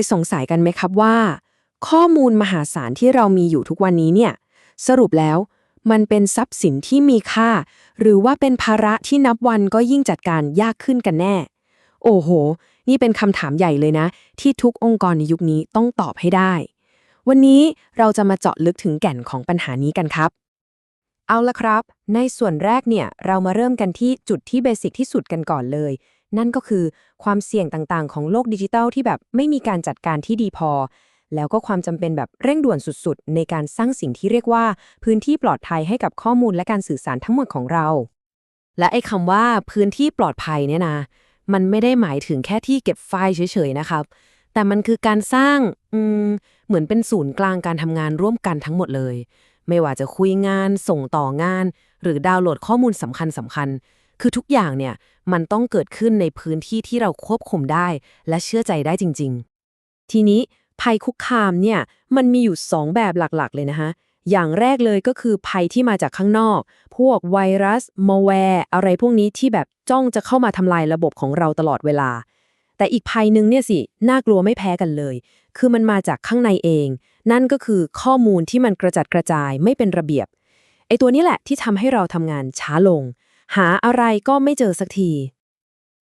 ยสงสัยกันไหมครับว่า ข้อมูลมหาศาลที่เรามีอยู่ทุกวันนี้เนี่ย สรุปแล้ว มันเป็นทรัพย์สินที่มีค่า หรือว่าเป็นภาระที่นับวันก็ยิ่งจัดการยากขึ้นกันแน่ โอ้โห นี่เป็นคำถามใหญ่เลยนะ ที่ทุกองค์กรในยุคนี้ต้องตอบให้ได้ วันนี้เราจะมาเจาะลึกถึงแก่นของปัญหานี้กันครับ เอาละครับ ในส่วนแรกเนี่ยเรามาเริ่มกันที่จุดที่เบสิกที่สุดกันก่อนเลย นั่นก็คือความเสี่ยงต่างๆ ของโลกดิจิทัลที่แบบไม่มีการจัดการที่ดีพอ แล้วก็ความจำเป็นแบบเร่งด่วนสุดๆ ในการสร้างสิ่งที่เรียกว่า พื้นที่ปลอดภัยให้กับข้อมูลและการสื่อสารทั้งหมดของเรา และไอ้คำว่าพื้นที่ปลอดภัยเนี่ยนะมันไม่ได้หมายถึงแค่ที่เก็บไฟล์เฉยๆนะครับ แต่มันคือการสร้างอืมเหมือนเป็นศูนย์กลางการทำงานร่วมกันทั้งหมดเลย ไม่ว่าจะคุยงาน ส่งต่องาน หรือดาวน์โหลดข้อมูลสำคัญสำคัญ คือทุกอย่างเนี่ยมันต้องเกิดขึ้นในพื้นที่ที่เราควบคุมได้ และเชื่อใจได้จริง ๆ ทีนี้ภัยคุกคามเนี่ยมันมีอยู่ 2 แบบหลักๆ เลยนะคะอย่างแรกเลยก็คือภัยที่มาจากข้างนอก พวกไวรัสมาแวร์อะไรพวกนี้ที่แบบจ้องจะเข้ามาทำลายระบบของเราตลอดเวลา แต่อีกภัยหนึ่งเนี่ยสิ น่ากลัวไม่แพ้กันเลย คือมันมาจากข้างในเอง นั่นก็คือข้อมูลที่มันกระจัดกระจายไม่เป็นระเบียบไอ้ตัวนี้แหละที่ทำให้เราทำงานช้าลง หาอะไรก็ไม่เจอสักที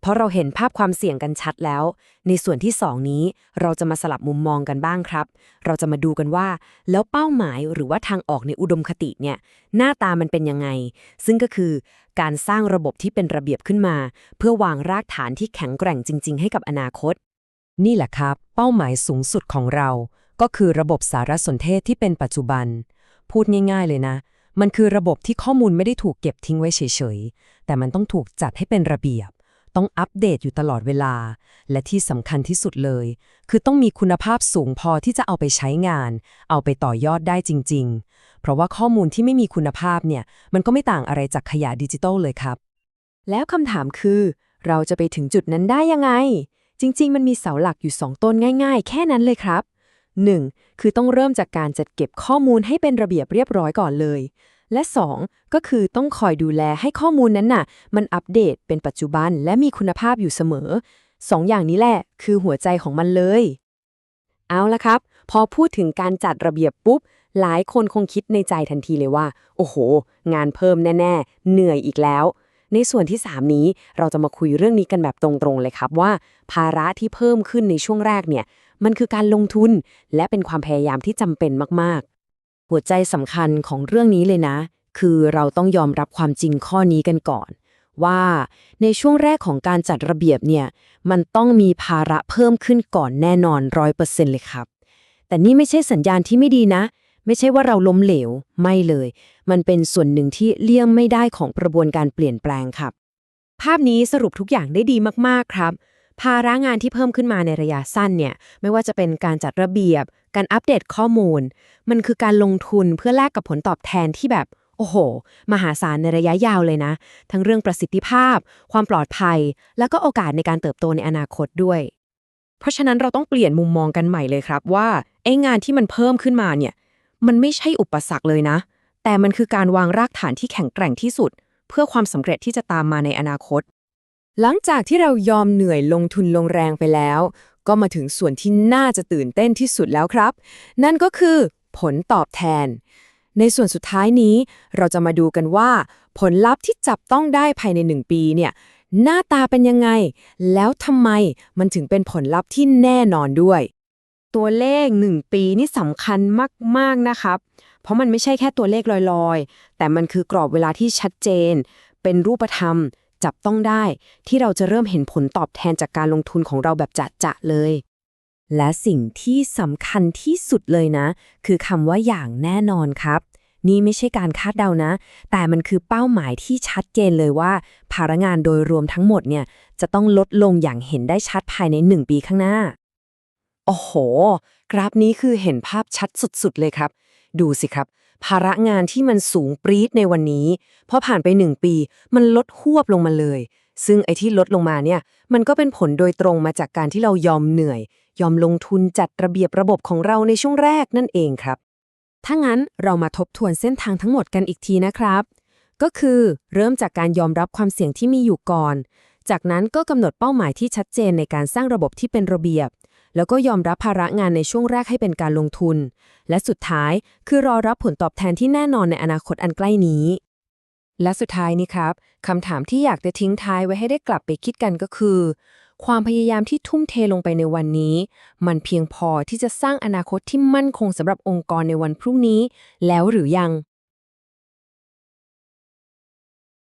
เพราะเราเห็นภาพความเสี่ยงกันชัดแล้ว ในส่วนที่2นี้เราจะมาสลับมุมมองกันบ้างครับ เราจะมาดูกันว่า แล้วเป้าหมายหรือว่าทางออกในอุดมคติเนี่ย หน้าตามันเป็นยังไง ซึ่งก็คือการสร้างระบบที่เป็นระเบียบขึ้นมา เพื่อวางรากฐานที่แข็งแกร่งจริง ๆ ให้กับอนาคต นี่แหละครับ เป้าหมายสูงสุดของเรา ก็คือระบบสารสนเทศที่เป็นปัจจุบัน พูดง่าย ๆ เลยนะ มันคือระบบที่ข้อมูลไม่ได้ถูกเก็บทิ้งไว้เฉยๆ แต่มันต้องถูกจัดให้เป็นระเบียบ ต้องอัปเดตอยู่ตลอดเวลา และที่สำคัญที่สุดเลย คือต้องมีคุณภาพสูงพอที่จะเอาไปใช้งาน เอาไปต่อยอดได้จริง ๆ เพราะว่าข้อมูลที่ไม่มีคุณภาพเนี่ย มันก็ไม่ต่างอะไรจากขยะดิจิทัลเลยครับ แล้วคำถามคือ เราจะไปถึงจุดนั้นได้ยังไง จริง ๆ มันมีเสาหลักอยู่2ต้นง่าย ๆ แค่นั้นเลยครับ 1. คือต้องเริ่มจากการจัดเก็บข้อมูลให้เป็นระเบียบเรียบร้อยก่อนเลย และ 2. ก็คือต้องคอยดูแลให้ข้อมูลนั้นน่ะ มันอัปเดตเป็นปัจจุบันและมีคุณภาพอยู่เสมอ 2ออย่างนี้แหละ คือหัวใจของมันเลย เอาละครับ พอพูดถึงการจัดระเบียบปุ๊บ หลายคนคงคิดในใจทันทีเลยว่า โอ้โห งานเพิ่มแน่ ๆ เหนื่อยอีกแล้วในส่วนที่ 3 นี้เราจะมาคุยเรื่องนี้กันแบบตรงๆเลยครับว่า ภาระที่เพิ่มขึ้นในช่วงแรกเนี่ย มันคือการลงทุน และเป็นความพยายามที่จำเป็นมากๆ หัวใจสำคัญของเรื่องนี้เลยนะ คือเราต้องยอมรับความจริงข้อนี้กันก่อน ว่าในช่วงแรกของการจัดระเบียบเนี่ย มันต้องมีภาระเพิ่มขึ้นก่อนแน่นอนร้อยเปอร์เซ็นต์เลยครับ แต่นี่ไม่ใช่สัญญาณที่ไม่ดีนะ ไม่ใช่ว่าเราล้มเหลว ไม่เลย มันเป็นส่วนหนึ่งที่เลี่ยงไม่ได้ของกระบวนการเปลี่ยนแปลงครับ ภาพนี้สรุปทุกอย่างได้ดีมากๆครับ ภาระงานที่เพิ่มขึ้นมาในระยะสั้นเนี่ยไม่ว่าจะเป็นการจัดระเบียบ การอัปเดตข้อมูล มันคือการลงทุนเพื่อแลกกับผลตอบแทนที่แบบ โอ้โห มหาศาลในระยะยาวเลยนะ ทั้งเรื่องประสิทธิภาพ ความปลอดภัย แล้วก็โอกาสในการเติบโตในอนาคตด้วย เพราะฉะนั้นเราต้องเปลี่ยนมุมมองกันใหม่เลยครับว่าไอ้งานที่มันเพิ่มขึ้นมาเนี่ยมันไม่ใช่อุปสรรคเลยนะ แต่มันคือการวางรากฐานที่แข็งแกร่งที่สุด เพื่อความสำเร็จที่จะตามมาในอนาคต หลังจากที่เรายอมเหนื่อยลงทุนลงแรงไปแล้ว ก็มาถึงส่วนที่น่าจะตื่นเต้นที่สุดแล้วครับ นั่นก็คือผลตอบแทน ในส่วนสุดท้ายนี้ เราจะมาดูกันว่า ผลลัพธ์ที่จับต้องได้ภายใน 1 ปีเนี่ยหน้าตาเป็นยังไง แล้วทำไมมันถึงเป็นผลลัพธ์ที่แน่นอนด้วย ตัวเลข 1 ปีนี่สำคัญมาก ๆ นะครับ เพราะมันไม่ใช่แค่ตัวเลขลอยๆ แต่มันคือกรอบเวลาที่ชัดเจน เป็นรูปธรรม จับต้องได้ ที่เราจะเริ่มเห็นผลตอบแทนจากการลงทุนของเราแบบจะเลย และสิ่งที่สำคัญที่สุดเลยนะ คือคำว่าอย่างแน่นอนครับ นี่ไม่ใช่การคาดเดานะ แต่มันคือเป้าหมายที่ชัดเจนเลยว่าภารงานโดยรวมทั้งหมดเนี่ยจะต้องลดลงอย่างเห็นได้ชัดภายใน 1 ปีข้างหน้า โอ้โห กราฟนี้คือเห็นภาพชัดสุดๆเลยครับ ดูสิครับ ภาระงานที่มันสูงปรี๊ดในวันนี้พอผ่านไป1ปี มันลดหวบลงมาเลย ซึ่งไอ้ที่ลดลงมาเนี่ยมันก็เป็นผลโดยตรงมาจากการที่เรายอมเหนื่อย ยอมลงทุนจัดระเบียบระบบของเราในช่วงแรกนั่นเองครับ ถ้างั้นเรามาทบทวนเส้นทางทั้งหมดกันอีกทีนะครับ ก็คือเริ่มจากการยอมรับความเสี่ยงที่มีอยู่ก่อน จากนั้นก็กำหนดเป้าหมายที่ชัดเจนในการสร้างระบบที่เป็นระเบียบ แล้วก็ยอมรับภาระงานในช่วงแรกให้เป็นการลงทุน และสุดท้ายคือรอรับผลตอบแทนที่แน่นอนในอนาคตอันใกล้นี้ และสุดท้ายนี้ครับคำถามที่อยากจะทิ้งท้ายไว้ให้ได้กลับไปคิดกันก็คือ ความพยายามที่ทุ่มเทลงไปในวันนี้ มันเพียงพอที่จะสร้างอนาคตที่มั่นคงสำหรับองค์กรในวันพรุ่งนี้ แล้วหรือยัง